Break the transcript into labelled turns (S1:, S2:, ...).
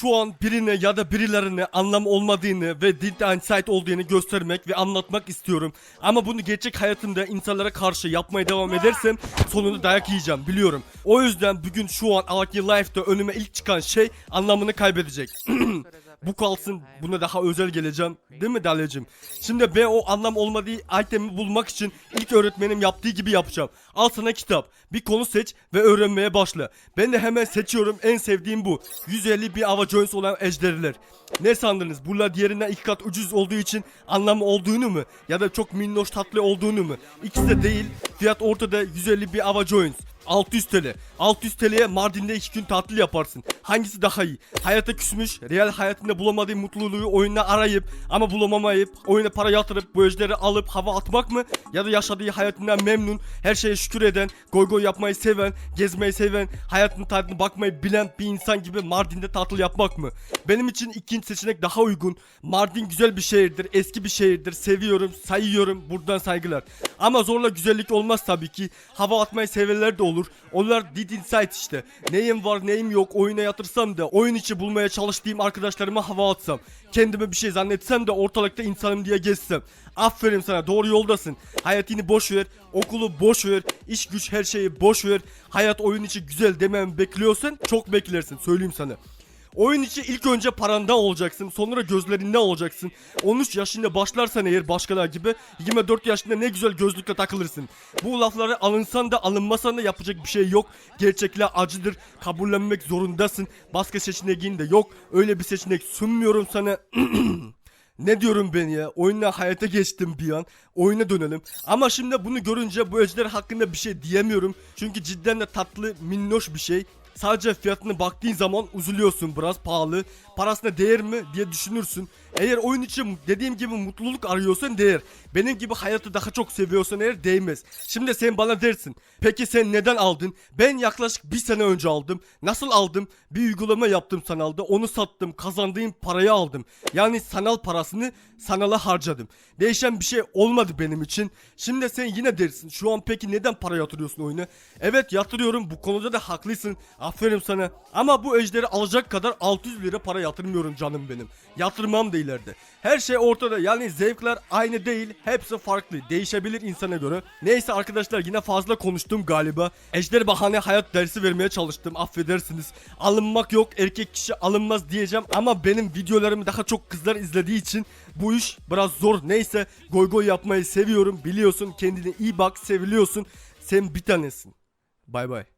S1: şu an birine ya da birilerine anlam olmadığını ve dinde insight olduğunu göstermek ve anlatmak istiyorum. Ama bunu gerçek hayatımda insanlara karşı yapmaya devam edersem sonunda dayak yiyeceğim biliyorum. O yüzden bugün şu an Alaki Life'da önüme ilk çıkan şey anlamını kaybedecek. Bu kalsın buna daha özel geleceğim değil mi Dalyacım? Şimdi ben o anlam olmadığı itemi bulmak için ilk öğretmenim yaptığı gibi yapacağım. Al sana kitap bir konu seç ve öğrenmeye başla. Ben de hemen seçiyorum en sevdiğim bu. 150 bir Ava Jones olan ejderiler. Ne sandınız? Bunlar diğerinden iki kat ucuz olduğu için anlamı olduğunu mu? Ya da çok minnoş tatlı olduğunu mu? İkisi de değil. Fiyat ortada 150 bir Ava Jones. 600 TL. 600 TL'ye Mardin'de 2 gün tatil yaparsın. Hangisi daha iyi? Hayata küsmüş, real hayatında bulamadığı mutluluğu oyunda arayıp ama bulamamayıp oyuna para yatırıp bu öjleri alıp hava atmak mı? Ya da yaşadığı hayatından memnun, her şeye şükür eden, goy goy yapmayı seven, gezmeyi seven, hayatın tadına bakmayı bilen bir insan gibi Mardin'de tatil yapmak mı? Benim için ikinci seçenek daha uygun. Mardin güzel bir şehirdir, eski bir şehirdir. Seviyorum, sayıyorum. Buradan saygılar. Ama zorla güzellik olmaz tabii ki. Hava atmayı severler de olur. Onlar did insight işte. Neyim var neyim yok oyuna yatırsam da oyun içi bulmaya çalıştığım arkadaşlarıma hava atsam. Kendime bir şey zannetsem de ortalıkta insanım diye gezsem. Aferin sana doğru yoldasın. Hayatını boş ver, okulu boş ver, iş güç her şeyi boş ver. Hayat oyun içi güzel demem bekliyorsan çok beklersin söyleyeyim sana. Oyun içi ilk önce paranda olacaksın sonra gözlerinde olacaksın 13 yaşında başlarsan eğer başkalar gibi 24 yaşında ne güzel gözlükle takılırsın Bu lafları alınsan da alınmasan da yapacak bir şey yok Gerçekler acıdır kabullenmek zorundasın Başka seçeneğin de yok Öyle bir seçenek sunmuyorum sana Ne diyorum ben ya? Oyunla hayata geçtim bir an. Oyuna dönelim. Ama şimdi bunu görünce bu ejder hakkında bir şey diyemiyorum. Çünkü cidden de tatlı, minnoş bir şey. Sadece fiyatına baktığın zaman üzülüyorsun biraz pahalı. Parasına değer mi diye düşünürsün. Eğer oyun için dediğim gibi mutluluk arıyorsan değer. Benim gibi hayatı daha çok seviyorsan eğer değmez. Şimdi sen bana dersin. Peki sen neden aldın? Ben yaklaşık bir sene önce aldım. Nasıl aldım? Bir uygulama yaptım sanalda. Onu sattım. Kazandığım parayı aldım. Yani sanal parasını sanala harcadım. Değişen bir şey olmadı benim için. Şimdi sen yine dersin. Şu an peki neden para yatırıyorsun oyuna? Evet yatırıyorum. Bu konuda da haklısın. Aferin sana. Ama bu ejderi alacak kadar 600 lira para yatırmıyorum canım benim. Yatırmam da ileride. Her şey ortada. Yani zevkler aynı değil. Hepsi farklı. Değişebilir insana göre. Neyse arkadaşlar yine fazla konuştum galiba. Ejder bahane hayat dersi vermeye çalıştım. Affedersiniz. Alınmak yok. Erkek kişi alınmaz diyeceğim. Ama benim videolarımı daha çok kızlar izlediği için bu iş biraz zor. Neyse goy goy yapmayı seviyorum. Biliyorsun kendine iyi bak. Seviliyorsun. Sen bir tanesin. Bay bay.